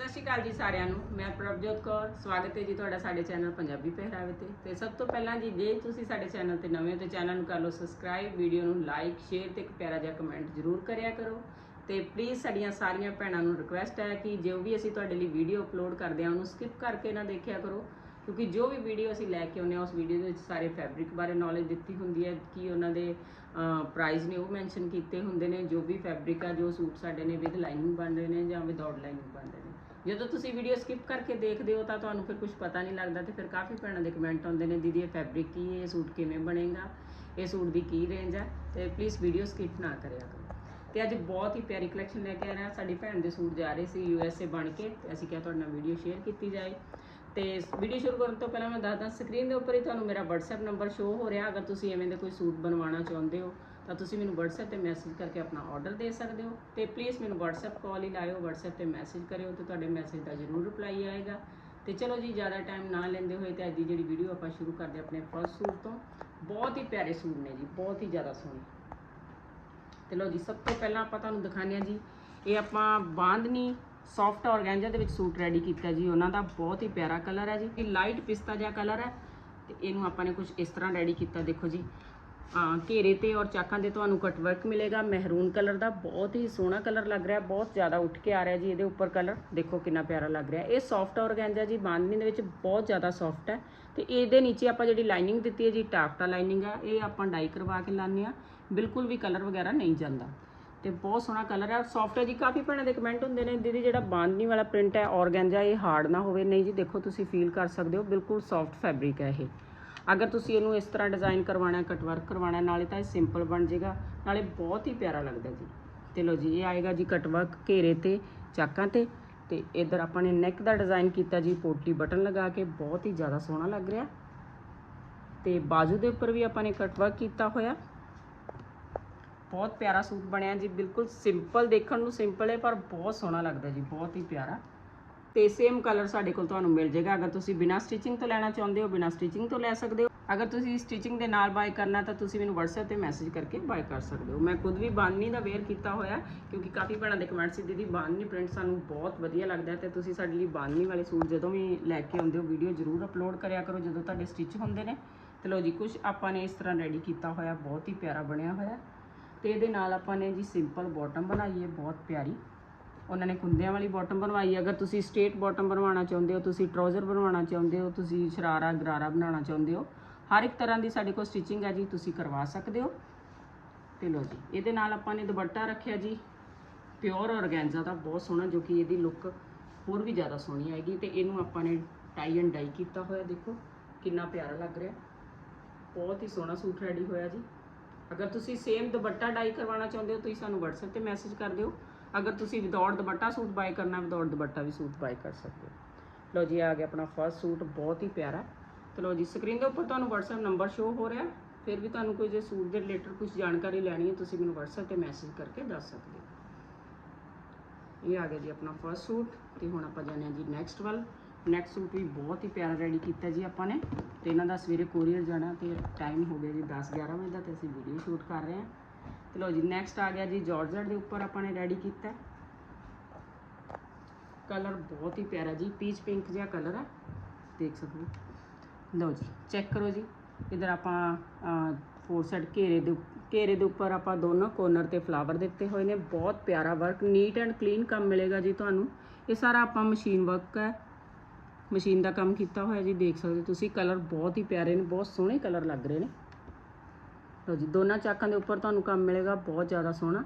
ਸਤਿ ਸ਼੍ਰੀ ਅਕਾਲ ਜੀ ਸਾਰਿਆਂ ਨੂੰ। ਮੈਂ ਪ੍ਰਭਜੋਤ ਕੌਰ। ਸਵਾਗਤ ਹੈ ਜੀ ਤੁਹਾਡਾ ਸਾਡੇ ਚੈਨਲ ਪੰਜਾਬੀ ਪਹਿਰਾਵੇ ਤੇ। ਤੇ ਸਭ ਤੋਂ ਪਹਿਲਾਂ ਜੀ, ਜੇ ਤੁਸੀਂ ਸਾਡੇ ਚੈਨਲ ਤੇ ਨਵੇਂ ਹੋ ਤੇ ਚੈਨਲ ਨੂੰ ਕਰ ਲਓ ਸਬਸਕ੍ਰਾਈਬ, ਵੀਡੀਓ ਨੂੰ ਲਾਈਕ, ਸ਼ੇਅਰ ਤੇ ਇੱਕ ਪਿਆਰਾ ਜਿਹਾ ਕਮੈਂਟ ਜ਼ਰੂਰ ਕਰਿਆ ਕਰੋ। ਤੇ ਪਲੀਜ਼ ਸਾਡੀਆਂ ਸਾਰੀਆਂ ਭੈਣਾਂ ਨੂੰ ਰਿਕੁਐਸਟ ਹੈ ਕਿ ਜੋ ਵੀ ਅਸੀਂ ਤੁਹਾਡੇ ਲਈ ਵੀਡੀਓ ਅਪਲੋਡ ਕਰਦੇ ਹਾਂ, ਉਹਨੂੰ ਸਕਿਪ ਕਰਕੇ ਨਾ ਦੇਖਿਆ ਕਰੋ। ਕਿਉਂਕਿ ਜੋ ਵੀ ਵੀਡੀਓ ਅਸੀਂ ਲੈ ਕੇ ਆਉਂਦੇ ਹਾਂ, ਉਸ ਵੀਡੀਓ ਦੇ ਵਿੱਚ ਸਾਰੇ ਫੈਬਰਿਕ ਬਾਰੇ ਨੌਲੇਜ ਦਿੱਤੀ ਹੁੰਦੀ ਹੈ, ਕਿ ਉਹਨਾਂ ਦੇ ਪ੍ਰਾਈਸ ਨੇ ਉਹ ਮੈਂਸ਼ਨ ਕੀਤੇ ਹੁੰਦੇ ਨੇ, ਜੋ ਵੀ ਫੈਬਰਿਕ ਆ, ਜੋ ਸੂਟ ਸਾਡੇ ਨੇ ਵਿਦ ਲਾਈਨਿੰਗ ਬਣ ਰਹੇ ਨੇ ਜਾਂ ਵਿਦਆਊਟ ਲਾਈਨਿੰਗ ਬਣ ਰਹੇ ਨੇ। ਜਦੋਂ ਤੁਸੀਂ ਵੀਡੀਓ ਸਕਿਪ ਕਰਕੇ ਦੇਖਦੇ ਹੋ ਤਾਂ ਤੁਹਾਨੂੰ ਫਿਰ ਕੁਝ ਪਤਾ ਨਹੀਂ ਲੱਗਦਾ ਤੇ ਫਿਰ ਕਾਫੀ ਭੈਣਾਂ ਦੇ ਕਮੈਂਟ ਆਉਂਦੇ ਨੇ, ਦੀਦੀ, ਇਹ ਫੈਬਰਿਕ ਕੀ ਹੈ? ਇਹ ਸੂਟ ਕਿਵੇਂ ਬਣੇਗਾ? ਇਹ ਸੂਟ ਦੀ ਕੀ ਰੇਂਜ ਹੈ? ਤੇ ਪਲੀਜ਼ ਵੀਡੀਓ ਸਕਿਪ ਨਾ ਕਰਿਆ ਕਰੋ। ਤੇ ਅੱਜ ਬਹੁਤ ਹੀ ਪਿਆਰੀ ਕਲੈਕਸ਼ਨ ਲੈ ਕੇ ਆ ਰਹੇ ਹਾਂ। ਸਾਡੀ ਭੈਣ ਦੇ ਸੂਟ ਜਾ ਰਹੇ ਸੀ ਯੂ ਐਸ ਏ ਬਣ ਕੇ। ਤੇ ਅਸੀਂ ਕਿਹਾ ਤੁਹਾਡੇ ਨਾਲ ਵੀਡੀਓ ਸ਼ੇਅਰ ਕੀਤੀ ਜਾਏ। ਤੇ ਵੀਡੀਓ ਸ਼ੁਰੂ ਕਰਨ ਤੋਂ ਪਹਿਲਾਂ ਮੈਂ ਦੱਸਦਾ ਸਕਰੀਨ ਦੇ ਉੱਪਰ ਹੀ ਤੁਹਾਨੂੰ ਮੇਰਾ WhatsApp ਨੰਬਰ ਸ਼ੋ ਹੋ ਰਿਹਾ। ਅਗਰ ਤੁਸੀਂ ਐਵੇਂ ਦੇ ਕੋਈ ਸੂਟ ਬਣਵਾਉਣਾ ਚਾਹੁੰਦੇ ਹੋ, ਤਾਂ ਤੁਸੀਂ ਮੈਨੂੰ WhatsApp ਤੇ ਮੈਸੇਜ ਕਰਕੇ ਆਪਣਾ ਆਰਡਰ ਦੇ ਸਕਦੇ ਹੋ। ਤੇ ਪਲੀਜ਼ ਮੈਨੂੰ WhatsApp ਕਾਲ ਹੀ ਲਾਇਓ, WhatsApp ਤੇ ਮੈਸੇਜ ਕਰਿਓ ਤੇ ਤੁਹਾਡੇ ਮੈਸੇਜ ਦਾ ਜ਼ਰੂਰ ਰਿਪਲਾਈ ਆਏਗਾ। ਤੇ ਚਲੋ ਜੀ, ਜ਼ਿਆਦਾ ਟਾਈਮ ਨਾ ਲੈਂਦੇ ਹੋਏ ਤੇ ਅੱਜ ਦੀ ਜਿਹੜੀ ਵੀਡੀਓ ਆਪਾਂ ਸ਼ੁਰੂ ਕਰਦੇ ਆਪਣੇ ਫਸਟ ਸੂਟ ਤੋਂ। ਬਹੁਤ ਹੀ ਪਿਆਰੇ ਸੂਟ ਨੇ ਜੀ, ਬਹੁਤ ਹੀ ਜ਼ਿਆਦਾ ਸੋਹਣੇ। ਤੇ ਲਓ ਜੀ, ਸਭ ਤੋਂ ਪਹਿਲਾਂ ਆਪਾਂ ਤੁਹਾਨੂੰ ਦਿਖਾਉਂਦੇ ਹਾਂ ਜੀ, ਇਹ ਆਪਾਂ ਬਾਂਧਨੀ ਸੌਫਟ ਔਰਗੈਂਜਾ ਦੇ ਵਿੱਚ ਸੂਟ ਰੈਡੀ ਕੀਤਾ ਜੀ। ਉਹਨਾਂ ਦਾ ਬਹੁਤ ਹੀ ਪਿਆਰਾ ਕਲਰ ਹੈ ਜੀ। ਇਹ ਲਾਈਟ ਪਿਸਤਾ ਜਿਹਾ ਕਲਰ ਹੈ ਤੇ ਇਹਨੂੰ ਆਪਾਂ ਨੇ ਕੁਝ ਇਸ ਤਰ੍ਹਾਂ ਰੈਡੀ ਕੀਤਾ, ਦੇਖੋ ਜੀ। ਆ ਘੇਰੇ ਤੇ ਔਰ ਚਾਕਾਂ ਤੇ ਤੁਹਾਨੂੰ ਕਟ ਵਰਕ ਮਿਲੇਗਾ। ਮਹਿਰੂਨ ਕਲਰ ਦਾ ਬਹੁਤ ਹੀ ਸੋਹਣਾ ਕਲਰ ਲੱਗ ਰਿਹਾ, ਬਹੁਤ ਜ਼ਿਆਦਾ ਉੱਠ ਕੇ ਆ ਰਿਹਾ ਜੀ ਇਹਦੇ ਉੱਪਰ ਕਲਰ ਦੇਖੋ ਕਿੰਨਾ ਪਿਆਰਾ ਲੱਗ ਰਿਹਾ। ਇਹ ਸੌਫਟ ਔਰਗੈਂਜਾ ਜੀ, ਬਾਂਦਨੀ ਦੇ ਵਿੱਚ ਬਹੁਤ ਜ਼ਿਆਦਾ ਸੌਫਟ ਹੈ। ਤੇ ਇਹਦੇ ਨੀਚੇ ਆਪਾਂ ਜਿਹੜੀ ਲਾਈਨਿੰਗ ਦਿੱਤੀ ਹੈ ਜੀ ਟਾਫਟਾ ਲਾਈਨਿੰਗ ਆ ਇਹ ਆਪਾਂ ਡਾਈ ਕਰਵਾ ਕੇ ਲਾਉਂਦੇ ਆ ਬਿਲਕੁਲ ਵੀ ਕਲਰ ਵਗੈਰਾ ਨਹੀਂ ਜਾਂਦਾ। ਤੇ ਬਹੁਤ ਸੋਹਣਾ ਕਲਰ ਹੈ ਸੌਫਟ ਹੈ ਜੀ ਕਾਫੀ ਭੈਣਾਂ ਦੇ ਕਮੈਂਟ ਹੁੰਦੇ ਨੇ, ਦੀਦੀ ਜਿਹੜਾ ਬਾਂਦਨੀ ਵਾਲਾ ਪ੍ਰਿੰਟ ਹੈ ਔਰਗੈਂਜਾ ਇਹ ਹਾਰਡ ਨਾ ਹੋਵੇ। ਨਹੀਂ ਜੀ, ਦੇਖੋ ਤੁਸੀਂ ਫੀਲ ਕਰ ਸਕਦੇ ਹੋ, ਬਿਲਕੁਲ ਸੌਫਟ ਫੈਬਰਿਕ ਹੈ ਇਹ। ਅਗਰ ਤੁਸੀਂ ਇਹਨੂੰ ਇਸ ਤਰ੍ਹਾਂ ਡਿਜ਼ਾਈਨ ਕਰਵਾਉਣਾ ਕਟਵਰਕ ਕਰਵਾਉਣਾ ਨਾਲੇ ਤਾਂ ਇਹ ਸਿੰਪਲ ਬਣ ਜਾਏਗਾ, ਨਾਲੇ ਬਹੁਤ ਹੀ ਪਿਆਰਾ ਲੱਗਦਾ ਜੀ। ਤੇ ਲੋ ਜੀ, ਇਹ ਆਏਗਾ ਜੀ ਕਟਵਰਕ ਘੇਰੇ ਤੇ, ਚਾਕਾਂ ਤੇ। ਤੇ ਇਧਰ ਆਪਾਂ ਨੇ ਨੈਕ ਦਾ ਡਿਜ਼ਾਈਨ ਕੀਤਾ ਜੀ, ਪੋਟੀ ਬਟਨ ਲਗਾ ਕੇ, ਬਹੁਤ ਹੀ ਜ਼ਿਆਦਾ ਸੋਹਣਾ ਲੱਗ ਰਿਹਾ। ਤੇ ਬਾਜੂ ਦੇ ਉੱਪਰ ਵੀ ਆਪਾਂ ਨੇ ਕਟਵਰਕ ਕੀਤਾ ਹੋਇਆ। ਬਹੁਤ ਪਿਆਰਾ ਸੂਟ ਬਣਿਆ ਜੀ, ਬਿਲਕੁਲ ਸਿੰਪਲ ਦੇਖਣ ਨੂੰ ਸਿੰਪਲ ਹੈ, ਪਰ ਬਹੁਤ ਸੋਹਣਾ ਲੱਗਦਾ ਜੀ, ਬਹੁਤ ਹੀ ਪਿਆਰਾ। ਤੇ ਸੇਮ ਕਲਰ ਸਾਡੇ ਕੋਲ ਤੁਹਾਨੂੰ ਮਿਲ ਜਾਏਗਾ, ਅਗਰ ਤੁਸੀਂ ਬਿਨਾ ਸਟਿਚਿੰਗ ਤੋਂ ਲੈਣਾ ਚਾਹੁੰਦੇ ਹੋ, ਬਿਨਾ ਸਟਿਚਿੰਗ ਤੋਂ ਲੈ ਸਕਦੇ ਹੋ। ਅਗਰ ਤੁਸੀਂ ਸਟਿਚਿੰਗ ਦੇ ਨਾਲ ਬਾਏ ਕਰਨਾ, ਤਾਂ ਤੁਸੀਂ ਮੈਨੂੰ WhatsApp ਤੇ ਮੈਸੇਜ ਕਰਕੇ ਬਾਏ ਕਰ ਸਕਦੇ ਹੋ। ਮੈਂ ਖੁਦ ਵੀ ਬਾਂਦਨੀ ਦਾ ਵੇਅਰ ਕੀਤਾ ਹੋਇਆ, ਕਿਉਂਕਿ ਕਾਫੀ ਭੈਣਾਂ ਦੇ ਕਮੈਂਟ ਸੀ, ਦੀਦੀ ਬਾਂਦਨੀ ਪ੍ਰਿੰਟ ਸਾਨੂੰ ਬਹੁਤ ਵਧੀਆ ਲੱਗਦਾ ਹੈ, ਤੇ ਤੁਸੀਂ ਸਾਡੇ ਲਈ ਬਾਂਦਨੀ ਵਾਲੇ ਸੂਟ ਜਦੋਂ ਵੀ ਲੈ ਕੇ ਆਉਂਦੇ ਹੋ ਵੀਡੀਓ ਜ਼ਰੂਰ ਅਪਲੋਡ ਕਰਿਆ ਕਰੋ, ਜਦੋਂ ਤੁਹਾਡੇ ਸਟਿਚ ਹੁੰਦੇ ਨੇ। ਤੇ ਲੋ ਜੀ ਕੁਝ ਆਪਾਂ ਨੇ ਇਸ ਤਰ੍ਹਾਂ ਰੈਡੀ ਕੀਤਾ ਹੋਇਆ, ਬਹੁਤ ਹੀ ਪਿਆਰਾ ਬਣਿਆ ਹੋਇਆ। ਤੇ ਇਹਦੇ ਨਾਲ ਆਪਾਂ ਨੇ ਜੀ ਸਿੰਪਲ ਬਾਟਮ ਬਣਾਈ ਹੈ, ਬਹੁਤ ਪਿਆਰੀ। ਉਹਨਾਂ ਨੇ ਕੁੰਦਿਆਂ ਵਾਲੀ ਬਾਟਮ ਬਣਵਾਈ। ਹੈ। ਅਗਰ ਤੁਸੀਂ ਸਟ੍ਰੇਟ ਬਾਟਮ ਬਣਵਾਉਣਾ ਚਾਹੁੰਦੇ ਹੋ, ਤੁਸੀਂ ਟਰਾਊਜ਼ਰ ਬਣਵਾਉਣਾ ਚਾਹੁੰਦੇ ਹੋ, ਤੁਸੀਂ ਸ਼ਰਾਰਾ, ਗਰਾਰਾ ਬਣਾਉਣਾ ਚਾਹੁੰਦੇ ਹੋ, ਹਰ ਇੱਕ ਤਰ੍ਹਾਂ ਦੀ ਸਾਡੇ ਕੋਲ ਸਟਿਚਿੰਗ ਹੈ ਜੀ, ਤੁਸੀਂ ਕਰਵਾ ਸਕਦੇ ਹੋ। ਤੇ ਲੋ ਜੀ, ਇਹਦੇ ਨਾਲ ਆਪਾਂ ਨੇ ਦੁਪੱਟਾ ਰੱਖਿਆ ਜੀ। ਪਿਓਰ ਔਰਗੈਂਜ਼ਾ ਦਾ, ਬਹੁਤ ਸੋਹਣਾ, ਜੋ ਕਿ ਇਹਦੀ ਲੁੱਕ ਹੋਰ ਵੀ ਜ਼ਿਆਦਾ ਸੋਹਣੀ ਆਏਗੀ। ਤੇ ਇਹਨੂੰ ਆਪਾਂ ਨੇ ਟਾਈ ਐਂਡ ਡਾਈ ਕੀਤਾ ਹੋਇਆ, ਦੇਖੋ, ਕਿੰਨਾ ਪਿਆਰਾ ਲੱਗ ਰਿਹਾ। ਬਹੁਤ ਹੀ ਸੋਹਣਾ ਸੂਟ ਰੈਡੀ ਹੋਇਆ ਜੀ। ਅਗਰ ਤੁਸੀਂ ਸੇਮ ਦੁਪੱਟਾ ਡਾਈ ਕਰਵਾਉਣਾ ਚਾਹੁੰਦੇ ਹੋ, ਤੁਸੀਂ ਸਾਨੂੰ WhatsApp ਤੇ ਮੈਸੇਜ ਕਰ ਦਿਓ। ਅਗਰ ਤੁਸੀਂ ਵਿਦਆਊਟ ਦੁਪੱਟਾ ਸੂਟ ਬਾਈ ਕਰਨਾ ਵਿਦਆਊਟ ਦੁਪੱਟਾ ਵੀ ਸੂਟ ਬਾਈ ਕਰ ਸਕਦੇ ਹੋ। ਲਓ ਜੀ, ਆ ਗਿਆ ਆਪਣਾ ਫਰਸਟ ਸੂਟ ਬਹੁਤ ਹੀ ਪਿਆਰਾ। ਤੇ ਲਓ ਜੀ ਸਕਰੀਨ ਦੇ ਉੱਪਰ ਤੁਹਾਨੂੰ WhatsApp ਨੰਬਰ ਸ਼ੋ ਹੋ ਰਿਹਾ। ਫਿਰ ਵੀ ਤੁਹਾਨੂੰ ਕੋਈ ਜੇ ਸੂਟ ਦੇ ਰਿਲੇਟਡ ਕੁਝ ਜਾਣਕਾਰੀ ਲੈਣੀ ਹੈ, ਤੁਸੀਂ ਮੈਨੂੰ WhatsApp ਤੇ ਮੈਸੇਜ ਕਰਕੇ ਦੱਸ ਸਕਦੇ ਹੋ। ਇਹ ਆ ਗਿਆ ਜੀ ਆਪਣਾ ਫਰਸਟ ਸੂਟ ਤੇ ਹੁਣ ਆਪਾਂ ਜਾਂਦੇ ਹਾਂ ਜੀ ਨੈਕਸਟ ਵੱਲ। ਨੈਕਸਟ ਸੂਟ ਵੀ ਬਹੁਤ ਹੀ ਪਿਆਰਾ ਰੈਡੀ ਕੀਤਾ ਜੀ ਆਪਾਂ ਨੇ। ਤੇ ਇਹਨਾਂ ਦਾ ਸਵੇਰੇ ਕੋਰੀਅਰ ਜਾਣਾ ਤੇ ਟਾਈਮ ਹੋ ਗਿਆ ਜੀ 10 11 ਵਜੇ ਦਾ ਤੇ ਅਸੀਂ ਵੀਡੀਓ ਸ਼ੂਟ ਕਰ ਰਹੇ ਹਾਂ। ਤੇ ਲਓ ਜੀ ਨੈਕਸਟ ਆ ਗਿਆ ਜੀ ਜਾਰਜਟ ਦੇ ਉੱਪਰ ਆਪਾਂ ਨੇ ਰੈਡੀ ਕੀਤਾ। ਕਲਰ ਬਹੁਤ ਹੀ ਪਿਆਰਾ ਜੀ ਪੀਚ ਪਿੰਕ ਜਿਹਾ ਕਲਰ ਹੈ ਦੇਖ ਸਕਦੇ ਹੋ। ਲਓ ਜੀ ਚੈੱਕ ਕਰੋ ਜੀ। ਇਧਰ ਆਪਾਂ ਫੋਰ ਸਾਈਡ ਘੇਰੇ ਦੇ ਘੇਰੇ ਦੇ ਉੱਪਰ ਆਪਾਂ ਦੋਨੋਂ ਕੋਰਨਰ ਤੇ ਫਲਾਵਰ ਦਿੱਤੇ ਹੋਏ ਨੇ। ਬਹੁਤ ਪਿਆਰਾ ਵਰਕ ਨੀਟ ਐਂਡ ਕਲੀਨ ਕੰਮ ਮਿਲੇਗਾ ਜੀ ਤੁਹਾਨੂੰ। ਇਹ ਸਾਰਾ ਆਪਾਂ ਮਸ਼ੀਨ ਵਰਕ ਹੈ। ਮਸ਼ੀਨ ਦਾ ਕੰਮ ਕੀਤਾ ਹੋਇਆ ਜੀ, ਦੇਖ ਸਕਦੇ ਹੋ ਤੁਸੀਂ, ਕਲਰ ਬਹੁਤ ਹੀ ਪਿਆਰੇ ਨੇ, ਬਹੁਤ ਸੋਹਣੇ ਕਲਰ ਲੱਗ ਰਹੇ ਨੇ। ਲਓ ਜੀ, ਦੋਨਾਂ ਚਾਕਾਂ ਦੇ ਉੱਪਰ ਤੁਹਾਨੂੰ ਕੰਮ ਮਿਲੇਗਾ, ਬਹੁਤ ਜ਼ਿਆਦਾ ਸੋਹਣਾ।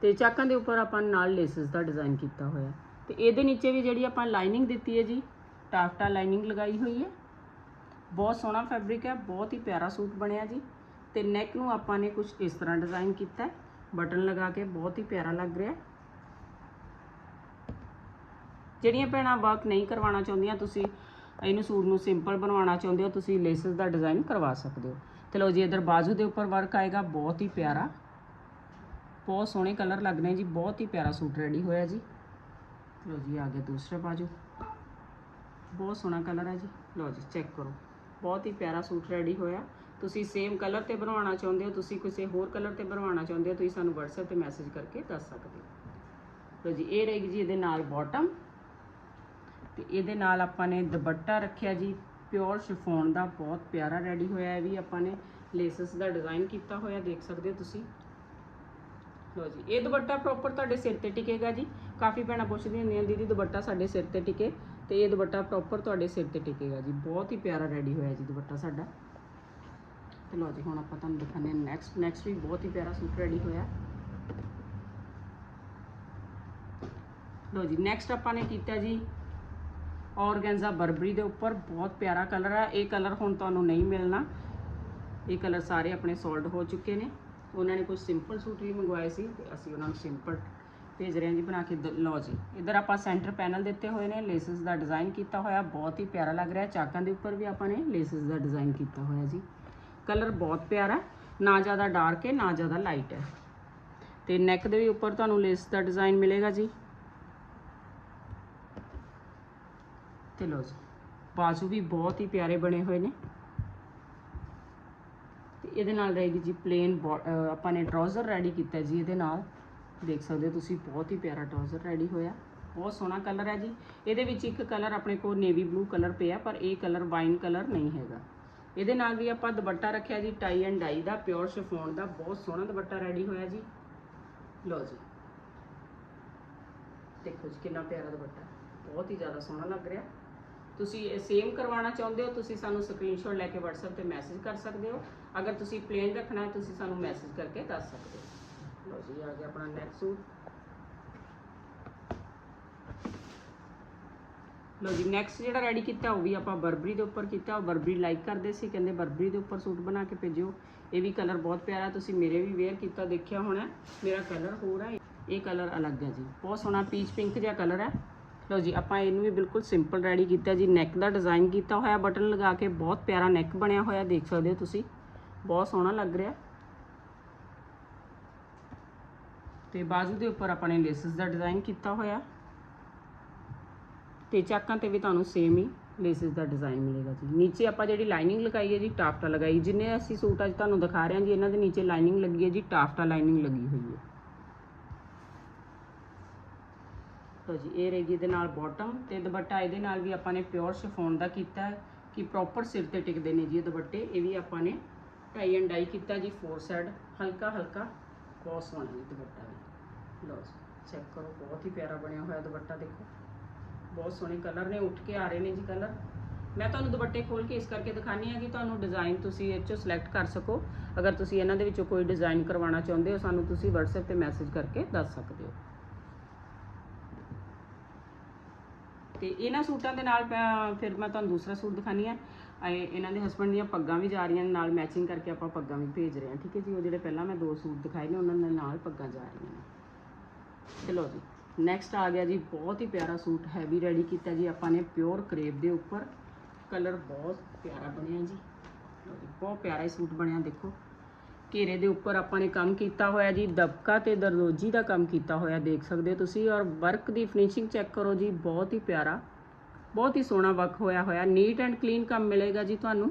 ਤੇ ਚਾਕਾਂ ਦੇ ਉੱਪਰ ਆਪਾਂ ਨਾਲ ਲੇਸਿਸ ਦਾ ਡਿਜ਼ਾਈਨ ਕੀਤਾ ਹੋਇਆ। ਤੇ ਇਹਦੇ ਨੀਚੇ ਵੀ ਜਿਹੜੀ ਆਪਾਂ ਲਾਈਨਿੰਗ ਦਿੱਤੀ ਹੈ ਜੀ, ਟਾਫਟਾ ਲਾਈਨਿੰਗ ਲਗਾਈ ਹੋਈ ਹੈ। ਬਹੁਤ ਸੋਹਣਾ ਫੈਬਰਿਕ ਹੈ, ਬਹੁਤ ਹੀ ਪਿਆਰਾ ਸੂਟ ਬਣਿਆ ਜੀ। ਤੇ ਨੈਕ ਨੂੰ ਆਪਾਂ ਨੇ ਕੁਝ ਇਸ ਤਰ੍ਹਾਂ ਡਿਜ਼ਾਈਨ ਕੀਤਾ ਬਟਨ ਲਗਾ ਕੇ ਬਹੁਤ ਹੀ ਪਿਆਰਾ ਲੱਗ ਰਿਹਾ ਹੈ ਜਿਹੜੀਆਂ ਭੈਣਾਂ ਵਰਕ ਨਹੀਂ ਕਰਵਾਉਣਾ ਚਾਹੁੰਦੀਆਂ, ਤੁਸੀਂ ਇਹਨੂੰ ਸੂਟ ਨੂੰ ਸਿੰਪਲ ਬਣਵਾਉਣਾ ਚਾਹੁੰਦੇ ਹੋ, ਤੁਸੀਂ ਲੇਸਿਸ ਦਾ ਡਿਜ਼ਾਈਨ ਕਰਵਾ ਸਕਦੇ ਹੋ। ਤੇ ਲਓ ਜੀ, ਇਧਰ ਬਾਜ਼ੂ ਦੇ ਉੱਪਰ ਵਰਕ ਆਏਗਾ, ਬਹੁਤ ਹੀ ਪਿਆਰਾ। ਬਹੁਤ ਸੋਹਣੇ ਕਲਰ ਲੱਗਣੇ ਜੀ, ਬਹੁਤ ਹੀ ਪਿਆਰਾ ਸੂਟ ਰੈਡੀ ਹੋਇਆ ਜੀ। ਲਓ ਜੀ, ਆ ਗਿਆ ਦੂਸਰਾ ਬਾਜ਼ੂ। ਬਹੁਤ ਸੋਹਣਾ ਕਲਰ ਹੈ ਜੀ। ਲਓ ਜੀ ਚੈੱਕ ਕਰੋ। ਬਹੁਤ ਹੀ ਪਿਆਰਾ ਸੂਟ ਰੈਡੀ ਹੋਇਆ। ਤੁਸੀਂ ਸੇਮ ਕਲਰ ਤੇ ਬਣਵਾਉਣਾ ਚਾਹੁੰਦੇ ਹੋ, ਤੁਸੀਂ ਕਿਸੇ ਹੋਰ ਕਲਰ ਤੇ ਬਣਵਾਉਣਾ ਚਾਹੁੰਦੇ ਹੋ, ਤੁਸੀਂ ਸਾਨੂੰ WhatsApp ਤੇ ਮੈਸੇਜ ਕਰਕੇ ਦੱਸ ਸਕਦੇ ਹੋ। ਲਓ ਜੀ, ਇਹ ਰਹੇਗੀ ਜੀ ਇਹਦੇ ਨਾਲ ਬਾਟਮ ਤੇ ਇਹਦੇ ਨਾਲ ਆਪਾਂ ਨੇ ਦੁਪੱਟਾ ਰੱਖਿਆ ਜੀ। ਪਿਓਰ ਸ਼ਿਫੋਨ ਦਾ ਬਹੁਤ ਪਿਆਰਾ ਰੈਡੀ ਹੋਇਆ ਹੈ ਵੀ ਆਪਾਂ ਨੇ। ਲੇਸਸ ਦਾ ਡਿਜ਼ਾਈਨ ਕੀਤਾ ਹੋਇਆ, ਦੇਖ ਸਕਦੇ ਹੋ ਤੁਸੀਂ। ਲੋ ਜੀ, ਇਹ ਦੁਪੱਟਾ ਪ੍ਰੋਪਰ ਤੁਹਾਡੇ ਸਿਰ ਤੇ ਟਿਕੇਗਾ ਜੀ। ਕਾਫੀ ਭੈਣਾਂ ਪੁੱਛਦੀਆਂ ਹੁੰਦੀਆਂ, ਦੀਦੀ, ਦੁਪੱਟਾ ਸਾਡੇ ਸਿਰ ਤੇ ਟਿਕੇ? ਤੇ ਇਹ ਦੁਪੱਟਾ ਪ੍ਰੋਪਰ ਤੁਹਾਡੇ ਸਿਰ ਤੇ ਟਿਕੇਗਾ ਜੀ। ਬਹੁਤ ਹੀ ਪਿਆਰਾ ਰੈਡੀ ਹੋਇਆ ਜੀ ਦੁਪੱਟਾ ਸਾਡਾ। ਤੇ ਲੋ ਜੀ, ਹੁਣ ਆਪਾਂ ਤੁਹਾਨੂੰ ਦਿਖਾਉਂਦੇ ਹਾਂ ਨੈਕਸਟ ਨੈਕਸਟ ਵੀ ਬਹੁਤ ਹੀ ਪਿਆਰਾ ਸੂਟ ਰੈਡੀ ਹੋਇਆ। ਲੋ ਜੀ ਨੈਕਸਟ ਆਪਾਂ ਨੇ ਕੀਤਾ ਜੀ ਔਰਗੈਂਜ਼ਾ ਬਰਬਰੀ ਦੇ ਉੱਪਰ ਬਹੁਤ ਪਿਆਰਾ ਕਲਰ ਹੈ ਇਹ ਕਲਰ ਹੁਣ ਤੁਹਾਨੂੰ ਨਹੀਂ ਮਿਲਣਾ। ਇਹ ਕਲਰ ਸਾਰੇ ਆਪਣੇ ਸੋਲਡ ਹੋ ਚੁੱਕੇ ਨੇ। ਉਹਨਾਂ ਨੇ ਕੁਝ ਸਿੰਪਲ ਸੂਟ ਵੀ ਮੰਗਵਾਏ ਸੀ ਤੇ ਅਸੀਂ ਉਹਨਾਂ ਨੂੰ ਸਿੰਪਲ ਭੇਜ ਰਹੇ ਹਾਂ ਜੀ ਬਣਾ ਕੇ। ਦ- ਲਓ ਜੀ, ਇਧਰ ਆਪਾਂ ਸੈਂਟਰ ਪੈਨਲ ਦਿੱਤੇ ਹੋਏ ਨੇ। ਲੇਸਸ ਦਾ ਡਿਜ਼ਾਈਨ ਕੀਤਾ ਹੋਇਆ, ਬਹੁਤ ਹੀ ਪਿਆਰਾ ਲੱਗ ਰਿਹਾ। ਚਾਕਾਂ ਦੇ ਉੱਪਰ ਵੀ ਆਪਾਂ ਨੇ ਲੇਸਸ ਦਾ ਡਿਜ਼ਾਈਨ ਕੀਤਾ ਹੋਇਆ ਜੀ। ਕਲਰ ਬਹੁਤ ਪਿਆਰਾ, ਨਾ ਜ਼ਿਆਦਾ ਡਾਰਕ ਹੈ, ਨਾ ਜ਼ਿਆਦਾ ਲਾਈਟ ਹੈ। ਤੇ ਨੈਕ ਦੇ ਵੀ ਉੱਪਰ ਤੁਹਾਨੂੰ ਲੇਸ ਦਾ ਡਿਜ਼ਾਈਨ ਮਿਲੇਗਾ ਜੀ। ਤੇ ਲਓ ਜੀ, ਬਾਜੂ ਵੀ ਬਹੁਤ ਹੀ ਪਿਆਰੇ ਬਣੇ ਹੋਏ ਨੇ। ਤੇ ਇਹਦੇ ਨਾਲ ਰਹੇਗੀ ਜੀ ਪਲੇਨ ਆਪਾਂ ਨੇ ਟਰਾਊਜ਼ਰ ਰੈਡੀ ਕੀਤਾ ਜੀ ਇਹਦੇ ਨਾਲ। ਦੇਖ ਸਕਦੇ ਹੋ ਤੁਸੀਂ, ਬਹੁਤ ਹੀ ਪਿਆਰਾ ਟਰਾਊਜ਼ਰ ਰੈਡੀ ਹੋਇਆ। ਬਹੁਤ ਸੋਹਣਾ ਕਲਰ ਹੈ ਜੀ। ਇਹਦੇ ਵਿੱਚ ਇੱਕ ਕਲਰ ਆਪਣੇ ਕੋਲ ਨੇਵੀ ਬਲੂ ਕਲਰ ਪਿਆ, ਪਰ ਇਹ ਕਲਰ ਵਾਈਨ ਕਲਰ ਨਹੀਂ ਹੈਗਾ। ਇਹਦੇ ਨਾਲ ਵੀ ਆਪਾਂ ਦੁਪੱਟਾ ਰੱਖਿਆ ਜੀ ਟਾਈ ਐਂਡ ਡਾਈ ਦਾ ਪਿਓਰ ਸ਼ਿਫੋਨ ਦਾ, ਬਹੁਤ ਸੋਹਣਾ ਦੁਪੱਟਾ ਰੈਡੀ ਹੋਇਆ ਜੀ। ਲਓ ਜੀ। ਦੇਖੋ ਜੀ, ਕਿੰਨਾ ਪਿਆਰਾ ਦੁਪੱਟਾ। ਬਹੁਤ ਹੀ ਜ਼ਿਆਦਾ ਸੋਹਣਾ ਲੱਗ ਰਿਹਾ। ਤੁਸੀਂ ਸੇਮ ਕਰਵਾਉਣਾ ਚਾਹੁੰਦੇ ਹੋ, ਤੁਸੀਂ ਸਾਨੂੰ ਸਕਰੀਨਸ਼ਾਟ ਲੈ ਕੇ WhatsApp ਤੇ ਮੈਸੇਜ ਕਰ ਸਕਦੇ ਹੋ। ਅਗਰ ਤੁਸੀਂ ਪਲੇਨ ਰੱਖਣਾ ਹੈ, ਤੁਸੀਂ ਸਾਨੂੰ ਮੈਸੇਜ ਕਰਕੇ ਦੱਸ ਸਕਦੇ ਹੋ। ਲਓ ਜੀ, ਆ ਗਿਆ ਆਪਣਾ ਨੈਕਸਟ ਸੂਟ। ਲਓ ਜੀ ਨੈਕਸਟ ਜਿਹੜਾ ਰੈਡੀ ਕੀਤਾ, ਉਹ ਵੀ ਆਪਾਂ ਬਰਬਰੀ ਦੇ ਉੱਪਰ ਕੀਤਾ। ਉਹ ਬਰਬਰੀ ਲਾਈਕ ਕਰਦੇ ਸੀ, ਕਹਿੰਦੇ ਬਰਬਰੀ ਦੇ ਉੱਪਰ ਸੂਟ ਬਣਾ ਕੇ ਭੇਜਿਓ। ਇਹ ਵੀ ਕਲਰ ਬਹੁਤ ਪਿਆਰਾ, ਤੁਸੀਂ ਮੇਰੇ ਵੀ ਵੇਅਰ ਕੀਤਾ, ਦੇਖਿਆ ਹੋਣਾ ਮੇਰਾ ਕਲਰ ਹੋਰ ਹੈ। ਇਹ ਕਲਰ ਅਲੱਗ ਹੈ ਜੀ। ਬਹੁਤ ਸੋਹਣਾ ਪੀਚ ਪਿੰਕ ਜਿਹਾ ਕਲਰ ਹੈ। ਲਓ ਜੀ, ਆਪਾਂ ਇਹਨੂੰ ਵੀ ਬਿਲਕੁਲ ਸਿੰਪਲ ਰੈਡੀ ਕੀਤਾ ਜੀ। ਨੈਕ ਦਾ ਡਿਜ਼ਾਈਨ ਕੀਤਾ ਹੋਇਆ, ਬਟਨ ਲਗਾ ਕੇ ਬਹੁਤ ਪਿਆਰਾ ਨੈਕ ਬਣਿਆ ਹੋਇਆ, ਦੇਖ ਸਕਦੇ ਹੋ ਤੁਸੀਂ। ਬਹੁਤ ਸੋਹਣਾ ਲੱਗ ਰਿਹਾ। ਤੇ ਬਾਜ਼ੂ ਦੇ ਉੱਪਰ ਆਪਾਂ ਨੇ ਲੇਸਸ ਦਾ ਡਿਜ਼ਾਈਨ ਕੀਤਾ ਹੋਇਆ। ਤੇ ਚਾਕਾਂ ਤੇ ਵੀ ਤੁਹਾਨੂੰ ਸੇਮ ਹੀ ਲੇਸਿਸ ਦਾ ਡਿਜ਼ਾਈਨ ਮਿਲੇਗਾ ਜੀ। ਨੀਚੇ ਆਪਾਂ ਜਿਹੜੀ ਲਾਈਨਿੰਗ ਲਗਾਈ ਹੈ ਜੀ, ਟਾਫਟਾ ਲਗਾਈ, ਜਿੰਨੇ ਅਸੀਂ ਸੂਟ ਅੱਜ ਤੁਹਾਨੂੰ ਦਿਖਾ ਰਹੇ ਹਾਂ ਜੀ, ਇਹਨਾਂ ਦੇ ਨੀਚੇ ਲਾਈਨਿੰਗ ਲੱਗੀ ਹੈ ਜੀ, ਟਾਫਟਾ ਲਾਈਨਿੰਗ ਲੱਗੀ ਹੋਈ ਹੈ। ਲਓ ਜੀ, ਇਹ ਰਹੇਗੀ ਇਹਦੇ ਨਾਲ ਬਾਟਮ ਤੇ ਦੁਪੱਟਾ ਇਹਦੇ ਨਾਲ ਵੀ ਆਪਾਂ ਨੇ ਪਿਓਰ ਸ਼ਿਫੋਨ ਦਾ ਕੀਤਾ ਕਿ ਪ੍ਰੋਪਰ ਸਿਰ ਤੇ ਟਿਕਦੇ ਨੇ ਜੀ ਇਹ ਦੁਪੱਟੇ। ਇਹ ਵੀ ਆਪਾਂ ਨੇ ਟਾਈ ਐਂਡ ਡਾਈ ਕੀਤਾ ਜੀ ਫੋਰ ਸਾਈਡ ਹਲਕਾ ਹਲਕਾ ਬਹੁਤ ਸੋਹਣਾ ਜੀ ਦੁਪੱਟਾ ਵੀ। ਲਓ ਚੈੱਕ ਕਰੋ, ਬਹੁਤ ਹੀ ਪਿਆਰਾ ਬਣਿਆ ਹੋਇਆ ਦੁਪੱਟਾ, ਦੇਖੋ। ਬਹੁਤ ਸੋਹਣੇ ਕਲਰ ਨੇ, ਉੱਠ ਕੇ ਆ ਰਹੇ ਨੇ ਜੀ ਕਲਰ ਮੈਂ ਤੁਹਾਨੂੰ ਦੁਪੱਟੇ ਖੋਲ ਕੇ ਇਸ ਕਰਕੇ ਦਿਖਾਣੀ ਆ ਕਿ ਤੁਹਾਨੂੰ ਡਿਜ਼ਾਈਨ ਤੁਸੀਂ ਇਹ ਚੋਂ ਸਿਲੈਕਟ ਕਰ ਸਕੋ। ਅਗਰ ਤੁਸੀਂ ਇਹਨਾਂ ਦੇ ਵਿੱਚੋਂ ਕੋਈ ਡਿਜ਼ਾਈਨ ਕਰਵਾਉਣਾ ਚਾਹੁੰਦੇ ਹੋ, ਸਾਨੂੰ ਤੁਸੀਂ WhatsApp ਤੇ ਮੈਸੇਜ ਕਰਕੇ ਦੱਸ ਸਕਦੇ ਹੋ। ਤੇ ਇਹਨਾਂ ਸੂਟਾਂ ਦੇ ਨਾਲ ਮੈਂ- ਫਿਰ ਮੈਂ ਤੁਹਾਨੂੰ ਦੂਸਰਾ ਸੂਟ ਦਿਖਾਣੀ ਆ। ਇਹਨਾਂ ਦੇ ਹਸਬੰਡ ਦੀਆਂ ਪੱਗਾਂ ਵੀ ਜਾ ਰਹੀਆਂ ਨੇ ਨਾਲ ਮੈਚਿੰਗ ਕਰਕੇ ਆਪਾਂ ਪੱਗਾਂ ਵੀ ਭੇਜ ਰਹੇ ਹਾਂ ਠੀਕ ਹੈ ਜੀ? ਉਹ ਜਿਹੜੇ ਪਹਿਲਾਂ ਮੈਂ ਦੋ ਸੂਟ ਦਿਖਾਏ ਨੇ ਉਹਨਾਂ ਦੇ ਨਾਲ ਪੱਗਾਂ ਜਾ ਰਹੀਆਂ ਨੇ। ਚਲੋ ਜੀ ਨੈਕਸਟ ਆ ਗਿਆ ਜੀ ਬਹੁਤ ਹੀ ਪਿਆਰਾ ਸੂਟ ਹੈਵੀ ਰੈਡੀ ਕੀਤਾ ਜੀ ਆਪਾਂ ਨੇ ਪਿਓਰ ਕਰੇਪ ਦੇ ਉੱਪਰ। ਕਲਰ ਬਹੁਤ ਪਿਆਰਾ ਬਣਿਆ ਜੀ, ਬਹੁਤ ਪਿਆਰਾ ਹੀ ਸੂਟ ਬਣਿਆ ਦੇਖੋ। ਘੇਰੇ ਦੇ ਉੱਪਰ ਆਪਾਂ ਨੇ ਕੰਮ ਕੀਤਾ ਹੋਇਆ ਜੀ, ਦਬਕਾ ਤੇ ਦਰਦੋਜੀ ਦਾ ਕੰਮ ਕੀਤਾ ਹੋਇਆ, ਦੇਖ ਸਕਦੇ ਹੋ ਤੁਸੀਂ, ਔਰ ਵਰਕ ਦੀ ਫਿਨਿਸ਼ਿੰਗ ਚੈੱਕ ਕਰੋ ਜੀ, ਬਹੁਤ ਹੀ ਪਿਆਰਾ, ਬਹੁਤ ਹੀ ਸੋਹਣਾ ਵਰਕ ਹੋਇਆ ਹੋਇਆ ਨੀਟ ਐਂਡ ਕਲੀਨ ਕੰਮ ਮਿਲੇਗਾ ਜੀ ਤੁਹਾਨੂੰ।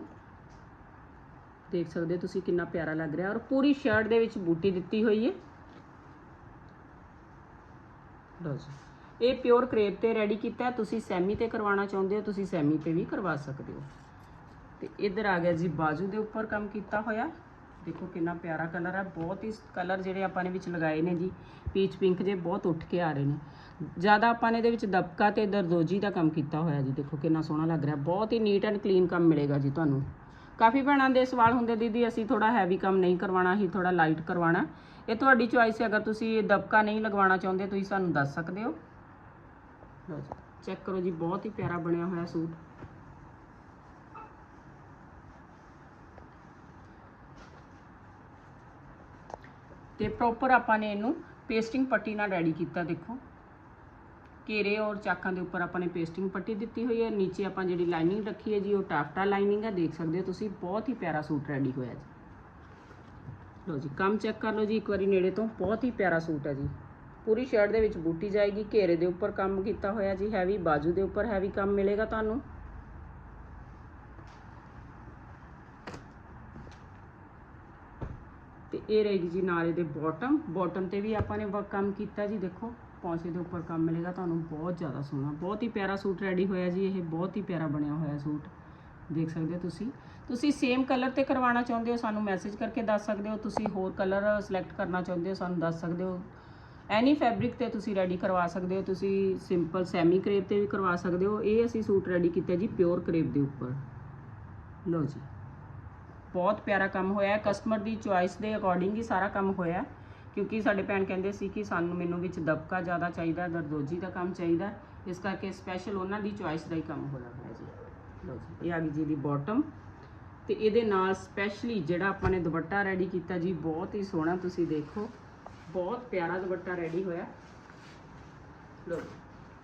ਦੇਖ ਸਕਦੇ ਹੋ ਤੁਸੀਂ ਕਿੰਨਾ ਪਿਆਰਾ ਲੱਗ ਰਿਹਾ, ਔਰ ਪੂਰੀ ਸ਼ਰਟ ਦੇ ਵਿੱਚ ਬੂਟੀ ਦਿੱਤੀ ਹੋਈ ਹੈ। ਲਓ ਜੀ, ਇਹ ਪਿਓਰ ਕਰੇਪ ਤੇ ਰੈਡੀ ਕੀਤਾ ਤੁਸੀਂ ਸੈਮੀ ਤੇ ਕਰਵਾਉਣਾ ਚਾਹੁੰਦੇ ਹੋ, ਤੁਸੀਂ ਸੈਮੀ ਤੇ ਵੀ ਕਰਵਾ ਸਕਦੇ ਹੋ। ਤੇ ਇਧਰ ਆ ਗਿਆ ਜੀ, ਬਾਜੂ ਦੇ ਉੱਪਰ ਕੰਮ ਕੀਤਾ ਹੋਇਆ। ਦੇਖੋ ਕਿੰਨਾ ਪਿਆਰਾ ਕਲਰ ਹੈ, ਬਹੁਤ ਹੀ ਕਲਰ ਜਿਹੜੇ ਆਪਾਂ ਨੇ ਵਿੱਚ ਲਗਾਏ ਨੇ ਜੀ। ਪੀਚ ਪਿੰਕ ਜੇ ਬਹੁਤ ਉੱਠ ਕੇ ਆ ਰਹੇ ਨੇ। ਜ਼ਿਆਦਾ ਆਪਾਂ ਨੇ ਇਹਦੇ ਵਿੱਚ ਦਬਕਾ ਤੇ ਦਰਦੋਜੀ ਦਾ ਕੰਮ ਕੀਤਾ ਹੋਇਆ ਜੀ, ਦੇਖੋ ਕਿੰਨਾ ਸੋਹਣਾ ਲੱਗ ਰਿਹਾ। ਬਹੁਤ ਹੀ ਨੀਟ ਐਂਡ ਕਲੀਨ ਕੰਮ ਮਿਲੇਗਾ ਜੀ ਤੁਹਾਨੂੰ। ਕਾਫੀ ਭੈਣਾਂ ਦੇ ਸਵਾਲ ਹੁੰਦੇ, ਦੀਦੀ, ਅਸੀਂ ਥੋੜਾ ਹੈਵੀ ਕੰਮ ਨਹੀਂ ਕਰਵਾਉਣਾ ਹੀ ਥੋੜਾ ਲਾਈਟ ਕਰਵਾਉਣਾ। ਇਹ ਤੁਹਾਡੀ ਚੁਆਇਸ ਹੈ। ਅਗਰ ਤੁਸੀਂ ਦਬਕਾ ਨਹੀਂ ਲਗਵਾਉਣਾ ਚਾਹੁੰਦੇ, ਤੁਸੀਂ ਸਾਨੂੰ ਦੱਸ ਸਕਦੇ ਹੋ? ਲਓ ਜੀ ਚੈੱਕ ਕਰੋ ਜੀ, ਬਹੁਤ ਹੀ ਪਿਆਰਾ ਬਣਿਆ ਹੋਇਆ ਸੂਟ। ਤੇ ਪ੍ਰੋਪਰ ਆਪਾਂ ਨੇ ਇਹਨੂੰ ਪੇਸਟਿੰਗ ਪੱਟੀ ਨਾਲ ਰੈਡੀ ਕੀਤਾ, ਦੇਖੋ। ਘੇਰੇ ਔਰ ਚਾਕਾਂ ਦੇ ਉੱਪਰ ਆਪਾਂ ਨੇ ਪੇਸਟਿੰਗ ਪੱਟੀ ਦਿੱਤੀ ਹੋਈ ਹੈ। ਨੀਚੇ ਆਪਾਂ ਜਿਹੜੀ ਲਾਈਨਿੰਗ ਰੱਖੀ ਹੈ ਜੀ, ਉਹ ਟਾਫਟਾ ਲਾਈਨਿੰਗ ਹੈ। ਦੇਖ ਸਕਦੇ ਹੋ ਤੁਸੀਂ, ਬਹੁਤ ਹੀ ਪਿਆਰਾ ਸੂਟ ਰੈਡੀ ਹੋਇਆ ਜੀ। ਲਓ ਜੀ, ਕੰਮ ਚੈੱਕ ਕਰ ਲਓ ਜੀ, ਇੱਕ ਵਾਰੀ ਨੇੜੇ ਤੋਂ। ਬਹੁਤ ਹੀ ਪਿਆਰਾ ਸੂਟ ਹੈ ਜੀ। ਪੂਰੀ ਸ਼ਰਟ ਦੇ ਵਿੱਚ ਬੂਟੀ ਜਾਏਗੀ, ਘੇਰੇ ਦੇ ਉੱਪਰ ਕੰਮ ਕੀਤਾ ਹੋਇਆ ਜੀ ਹੈਵੀ ਬਾਜੂ ਦੇ ਉੱਪਰ ਹੈਵੀ ਕੰਮ ਮਿਲੇਗਾ ਤੁਹਾਨੂੰ। ਇਹ ਰਹੇਗੀ ਜੀ ਨਾਲੇ ਦੇ ਬਾਟਮ ਬਾਟਮ ਤੇ ਵੀ ਆਪਾਂ ਨੇ ਵਰਕ ਕੰਮ ਕੀਤਾ ਜੀ, ਦੇਖੋ, ਪੌਂਚੇ ਦੇ ਉੱਪਰ ਕੰਮ ਮਿਲੇਗਾ, ਤੁਹਾਨੂੰ ਬਹੁਤ ਜ਼ਿਆਦਾ ਸੋਹਣਾ, ਬਹੁਤ ਹੀ ਪਿਆਰਾ ਸੂਟ ਰੈਡੀ ਹੋਇਆ ਜੀ, ਇਹ ਬਹੁਤ ਹੀ ਪਿਆਰਾ ਬਣਿਆ ਹੋਇਆ ਸੂਟ। ਦੇਖ ਸਕਦੇ ਹੋ ਤੁਸੀਂ। ਤੁਸੀਂ ਸੇਮ ਕਲਰ ਤੇ ਕਰਵਾਉਣਾ ਚਾਹੁੰਦੇ ਹੋ, ਸਾਨੂੰ ਮੈਸੇਜ ਕਰਕੇ ਦੱਸ ਸਕਦੇ ਹੋ। ਤੁਸੀਂ ਹੋਰ ਕਲਰ ਸਿਲੈਕਟ ਕਰਨਾ ਚਾਹੁੰਦੇ ਹੋ, ਸਾਨੂੰ ਦੱਸ ਸਕਦੇ ਹੋ। ਐਨੀ ਫੈਬਰਿਕ ਤੇ ਤੁਸੀਂ ਰੈਡੀ ਕਰਵਾ ਸਕਦੇ ਹੋ, ਤੁਸੀਂ ਸਿੰਪਲ ਸੈਮੀ ਕਰੇਪ ਤੇ ਵੀ ਕਰਵਾ ਸਕਦੇ ਹੋ। ਇਹ ਅਸੀਂ ਸੂਟ ਰੈਡੀ ਕੀਤਾ ਜੀ ਪਿਓਰ ਕਰੇਪ ਦੇ ਉੱਪਰ। ਲਓ ਜੀ। ਬਹੁਤ ਪਿਆਰਾ ਕੰਮ ਹੋਇਆ ਕਸਟਮਰ ਦੀ ਚੁਆਇਸ ਦੇ ਅਕੋਰਡਿੰਗ ਹੀ ਸਾਰਾ ਕੰਮ ਹੋਇਆ ਕਿਉਂਕਿ ਸਾਡੇ ਭੈਣ ਕਹਿੰਦੇ ਸੀ ਕਿ ਸਾਨੂੰ ਮੈਨੂੰ ਵਿੱਚ ਦਬਕਾ ਜ਼ਿਆਦਾ ਚਾਹੀਦਾ ਦਰਦੋਜੀ ਦਾ ਕੰਮ ਚਾਹੀਦਾ ਇਸ ਕਰਕੇ ਸਪੈਸ਼ਲ ਉਹਨਾਂ ਦੀ ਚੁਆਇਸ ਦਾ ਹੀ ਕੰਮ ਹੋਇਆ ਹੋਇਆ ਜੀ। ਲਓ ਜੀ, ਇਹ ਆ ਗਈ ਜੀ ਦੀ ਬਾਟਮ ਤੇ ਇਹਦੇ ਨਾਲ ਸਪੈਸ਼ਲੀ ਜਿਹੜਾ ਆਪਾਂ ਨੇ ਦੁਪੱਟਾ ਰੈਡੀ ਕੀਤਾ ਜੀ, ਬਹੁਤ ਹੀ ਸੋਹਣਾ ਤੁਸੀਂ ਦੇਖੋ। ਬਹੁਤ ਪਿਆਰਾ ਦੁਪੱਟਾ ਰੈਡੀ ਹੋਇਆ। ਲੋ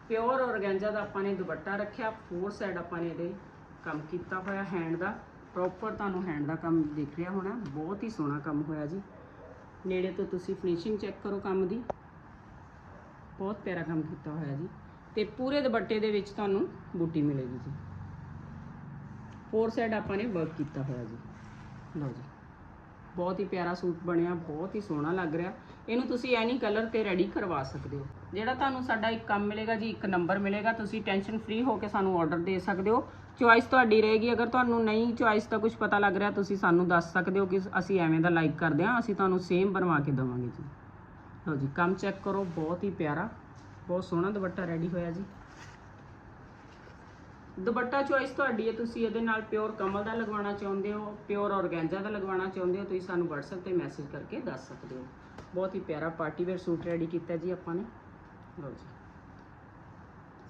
ਪਿਓਰ ਔਰਗੈਂਜਾ ਦਾ ਆਪਾਂ ਨੇ ਦੁਪੱਟਾ ਰੱਖਿਆ। ਫੋਰ ਸਾਈਡ ਆਪਾਂ ਨੇ ਇਹਦੇ ਕੰਮ ਕੀਤਾ ਹੋਇਆ ਹੈਂਡ ਦਾ। ਪ੍ਰੋਪਰ ਤੁਹਾਨੂੰ ਹੈਂਡ ਦਾ ਕੰਮ ਦਿਖ ਰਿਹਾ ਹੋਣਾ। ਬਹੁਤ ਹੀ ਸੋਹਣਾ ਕੰਮ ਹੋਇਆ ਜੀ। ਨੇੜੇ ਤੋਂ ਤੁਸੀਂ ਫਿਨਿਸ਼ਿੰਗ ਚੈੱਕ ਕਰੋ ਕੰਮ ਦੀ। ਬਹੁਤ ਪਿਆਰਾ ਕੰਮ ਕੀਤਾ ਹੋਇਆ ਜੀ। ਤੇ ਪੂਰੇ ਦੁਪੱਟੇ ਦੇ ਵਿੱਚ ਤੁਹਾਨੂੰ ਬੂਟੀ ਮਿਲੇਗੀ ਜੀ। ਫੋਰ ਸਾਈਡ ਆਪਾਂ ਨੇ ਵਰਕ ਕੀਤਾ ਹੋਇਆ ਜੀ। ਲਓ ਜੀ। ਬਹੁਤ ਹੀ ਪਿਆਰਾ ਸੂਟ ਬਣਿਆ, ਬਹੁਤ ਹੀ ਸੋਹਣਾ ਲੱਗ ਰਿਹਾ। ਇਹਨੂੰ ਤੁਸੀਂ ਐਨੀ ਕਲਰ ਤੇ ਰੈਡੀ ਕਰਵਾ ਸਕਦੇ ਹੋ। ਜਿਹੜਾ ਤੁਹਾਨੂੰ ਸਾਡਾ ਇੱਕ ਕੰਮ ਮਿਲੇਗਾ ਜੀ, ਇੱਕ ਨੰਬਰ ਮਿਲੇਗਾ, ਤੁਸੀਂ ਟੈਨਸ਼ਨ ਫ੍ਰੀ ਹੋ ਕੇ ਸਾਨੂੰ ਆਰਡਰ ਦੇ ਸਕਦੇ ਹੋ। ਚੁਆਇਸ ਤੁਹਾਡੀ ਰਹੇਗੀ। ਅਗਰ ਤੁਹਾਨੂੰ ਨਹੀਂ ਚੁਆਇਸ ਦਾ ਕੁਝ ਪਤਾ ਲੱਗ ਰਿਹਾ, ਤੁਸੀਂ ਸਾਨੂੰ ਦੱਸ ਸਕਦੇ ਹੋ ਕਿ ਅਸੀਂ ਐਵੇਂ ਦਾ ਲਾਈਕ ਕਰਦੇ ਹਾਂ। ਅਸੀਂ ਤੁਹਾਨੂੰ ਸੇਮ ਬਣਵਾ ਕੇ ਦੇਵਾਂਗੇ ਜੀ। ਲਓ ਜੀ, ਕੰਮ ਚੈੱਕ ਕਰੋ। ਬਹੁਤ ਹੀ ਪਿਆਰਾ, ਬਹੁਤ ਸੋਹਣਾ ਦੁਪੱਟਾ ਰੈਡੀ ਹੋਇਆ ਜੀ। ਦੁਪੱਟਾ ਚੁਆਇਸ ਤੁਹਾਡੀ ਹੈ। ਤੁਸੀਂ ਇਹਦੇ ਨਾਲ ਪਿਓਰ ਕਮਲ ਦਾ ਲਗਵਾਉਣਾ ਚਾਹੁੰਦੇ ਹੋ ਪਿਓਰ ਔਰਗੈਂਜਾ ਦਾ ਲਗਵਾਉਣਾ ਚਾਹੁੰਦੇ ਹੋ, ਤੁਸੀਂ ਸਾਨੂੰ WhatsApp ਤੇ ਮੈਸੇਜ ਕਰਕੇ ਦੱਸ ਸਕਦੇ ਹੋ। ਬਹੁਤ ਹੀ ਪਿਆਰਾ ਪਾਰਟੀ ਵੇਅਰ ਸੂਟ ਰੈਡੀ ਕੀਤਾ ਜੀ ਆਪਾਂ ਨੇ। ਲਓ ਜੀ।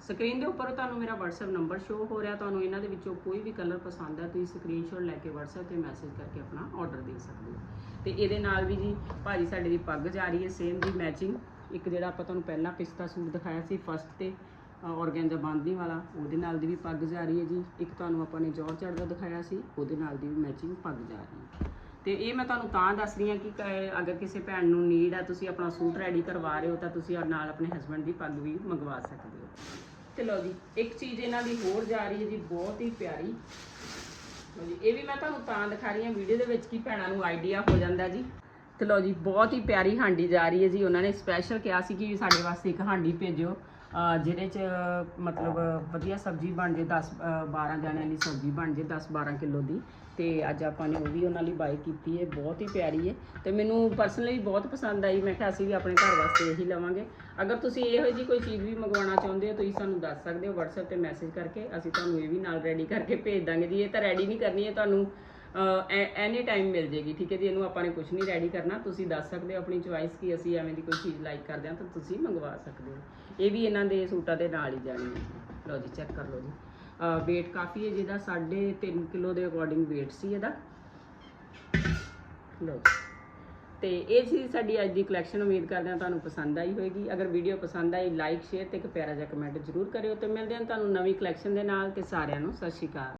ਸਕਰੀਨ ਦੇ ਉੱਪਰ ਤੁਹਾਨੂੰ ਮੇਰਾ WhatsApp ਨੰਬਰ ਸ਼ੋ ਹੋ ਰਿਹਾ। ਤੁਹਾਨੂੰ ਇਹਨਾਂ ਦੇ ਵਿੱਚੋਂ ਕੋਈ ਵੀ ਕਲਰ ਪਸੰਦ ਹੈ, ਤੁਸੀਂ ਸਕਰੀਨਸ਼ਾਟ ਲੈ ਕੇ WhatsApp ਤੇ ਮੈਸੇਜ ਕਰਕੇ ਆਪਣਾ ਆਰਡਰ ਦੇ ਸਕਦੇ ਹੋ। ਤੇ ਇਹਦੇ ਨਾਲ ਵੀ ਜੀ, ਭਾਜੀ ਸਾਡੇ ਦੀ ਪੱਗ ਜਾ ਰਹੀ ਹੈ ਸੇਮ ਦੀ ਮੈਚਿੰਗ ਇੱਕ ਜਿਹੜਾ ਆਪਾਂ ਤੁਹਾਨੂੰ ਪਹਿਲਾਂ ਪਿਸਤਾ ਸੂਟ ਦਿਖਾਇਆ ਸੀ ਫਸਟ ਤੇ ਔਰਗੈਂਜਾ ਬਾਂਦੀ ਵਾਲਾ, ਉਹਦੇ ਨਾਲ ਦੀ ਵੀ ਪੱਗ ਜਾ ਰਹੀ ਹੈ ਜੀ। ਇੱਕ ਤੁਹਾਨੂੰ ਆਪਾਂ ਨੇ ਜੌਰਜਟ ਦਾ ਦਿਖਾਇਆ ਸੀ, ਉਹਦੇ ਨਾਲ ਦੀ ਵੀ ਮੈਚਿੰਗ ਪੱਗ ਜਾ ਰਹੀ ਹੈ। ਤੇ ਇਹ ਮੈਂ ਤੁਹਾਨੂੰ ਤਾਂ ਦੱਸ ਰਹੀ ਹਾਂ ਕਿ ਅਗਰ ਕਿਸੇ ਭੈਣ ਨੂੰ ਨੀਡ ਹੈ, ਤੁਸੀਂ ਆਪਣਾ ਸੂਟ ਰੈਡੀ ਕਰਵਾ ਰਹੇ ਹੋ, ਤਾਂ ਤੁਸੀਂ ਨਾਲ ਆਪਣੇ ਹਸਬੰਡ ਦੀ ਪੱਗ ਵੀ ਮੰਗਵਾ ਸਕਦੇ ਹੋ। ਚਲੋ ਜੀ, ਇੱਕ ਚੀਜ਼ ਇਹਨਾਂ ਦੀ ਹੋਰ ਜਾ ਰਹੀ ਹੈ ਜੀ, ਬਹੁਤ ਹੀ ਪਿਆਰੀ। ਲਓ ਜੀ, ਇਹ ਵੀ ਮੈਂ ਤੁਹਾਨੂੰ ਤਾਂ ਦਿਖਾ ਰਹੀ ਹਾਂ ਵੀਡੀਓ ਦੇ ਵਿੱਚ ਕਿ ਭੈਣਾਂ ਨੂੰ ਆਈਡੀਆ ਹੋ ਜਾਂਦਾ ਜੀ। ਤੇ ਲਓ ਜੀ, ਬਹੁਤ ਹੀ ਪਿਆਰੀ ਹਾਂਡੀ ਜਾ ਰਹੀ ਹੈ ਜੀ, ਉਹਨਾਂ ਨੇ ਸਪੈਸ਼ਲ ਕਿਹਾ ਸੀ ਕਿ ਸਾਡੇ ਵਾਸਤੇ ਇੱਕ ਹਾਂਡੀ ਭੇਜਿਓ। ਜਿਹਦੇ ਚ ਮਤਲਬ, ਵਧੀਆ ਸਬਜ਼ੀ ਬਣ ਜੇ 10 ਅਹ 12 ਜਣਿਆਂ ਦੀ ਸਬਜ਼ੀ ਬਣ ਜੇ 10 12 ਕਿਲੋ ਦੀ। ਤੇ ਅੱਜ ਆਪਾਂ ਨੇ ਉਹ ਵੀ ਉਹਨਾਂ ਲਈ ਬਾਈ ਕੀਤੀ ਹੈ ਬਹੁਤ ਹੀ ਪਿਆਰੀ ਹੈ ਤੇ ਮੈਨੂੰ ਪਰਸਨਲੀ ਬਹੁਤ ਪਸੰਦ ਆਈ। ਮੈਂ ਕਿਹਾ ਅਸੀਂ ਵੀ ਆਪਣੇ ਘਰ ਵਾਸਤੇ ਇਹੀ ਲਵਾਂਗੇ। ਅਗਰ ਤੁਸੀਂ ਇਹੋ ਜਿਹੀ ਕੋਈ ਚੀਜ਼ ਵੀ ਮੰਗਵਾਉਣਾ ਚਾਹੁੰਦੇ ਹੋ, ਤੁਸੀਂ ਸਾਨੂੰ ਦੱਸ ਸਕਦੇ ਹੋ। WhatsApp ਤੇ ਮੈਸੇਜ ਕਰਕੇ ਅਸੀਂ ਤੁਹਾਨੂੰ ਇਹ ਵੀ ਨਾਲ ਰੈਡੀ ਕਰਕੇ ਭੇਜ ਦਾਂਗੇ। ਜੀ ਇਹ ਤਾਂ ਰੈਡੀ ਨਹੀਂ ਕਰਨੀ ਹੈ ਤੁਹਾਨੂੰ ਐਨੀ ਟਾਈਮ ਮਿਲ ਜੇਗੀ, ਠੀਕ ਹੈ ਜੀ? ਇਹਨੂੰ ਆਪਾਂ ਨੇ ਕੁਝ ਨਹੀਂ ਰੈਡੀ ਕਰਨਾ। ਤੁਸੀਂ ਦੱਸ ਸਕਦੇ ਹੋ ਆਪਣੀ ਚੁਆਇਸ ਕੀ ਅਸੀਂ ਐਵੇਂ ਦੀ ਕੋਈ ਚੀਜ਼ ਲਾਈਕ ਕਰਦੇ ਹਾਂ ਤਾਂ ਤੁਸੀਂ ਮੰਗਵਾ ਸਕਦੇ ਹੋ। ਇਹ ਵੀ ਇਹਨਾਂ ਦੇ ਸੂਟਾਂ ਦੇ ਨਾਲ ਹੀ ਜਾਣੀ ਹੈ ਲਓ ਜੀ ਚੈੱਕ ਕਰ ਲਓ ਜੀ। weight ਕਾਫੀ ਹੈ ਜਿਹਦਾ 3.5 ਕਿਲੋ ਦੇ ਅਕੋਰਡਿੰਗ weight ਸੀ ਇਹਦਾ। ਲਓ ਜੀ। ਤੇ ਇਹ ਸੀ ਸਾਡੀ ਅੱਜ ਦੀ ਕਲੈਕਸ਼ਨ ਉਮੀਦ ਕਰਦੇ ਹਾਂ ਤੁਹਾਨੂੰ ਪਸੰਦ ਆਈ ਹੋਵੇਗੀ ਅਗਰ ਵੀਡੀਓ ਪਸੰਦ ਆਈ ਲਾਈਕ ਸ਼ੇਅਰ ਤੇ ਇੱਕ ਪਿਆਰਾ ਜਿਹਾ ਕਮੈਂਟ ਜ਼ਰੂਰ ਕਰਿਓ ਤੇ ਮਿਲਦੇ ਹਾਂ ਤੁਹਾਨੂੰ ਨਵੀਂ ਕਲੈਕਸ਼ਨ ਦੇ ਨਾਲ। ਤੇ ਸਾਰਿਆਂ ਨੂੰ ਸਤਿ ਸ਼੍ਰੀ ਅਕਾਲ।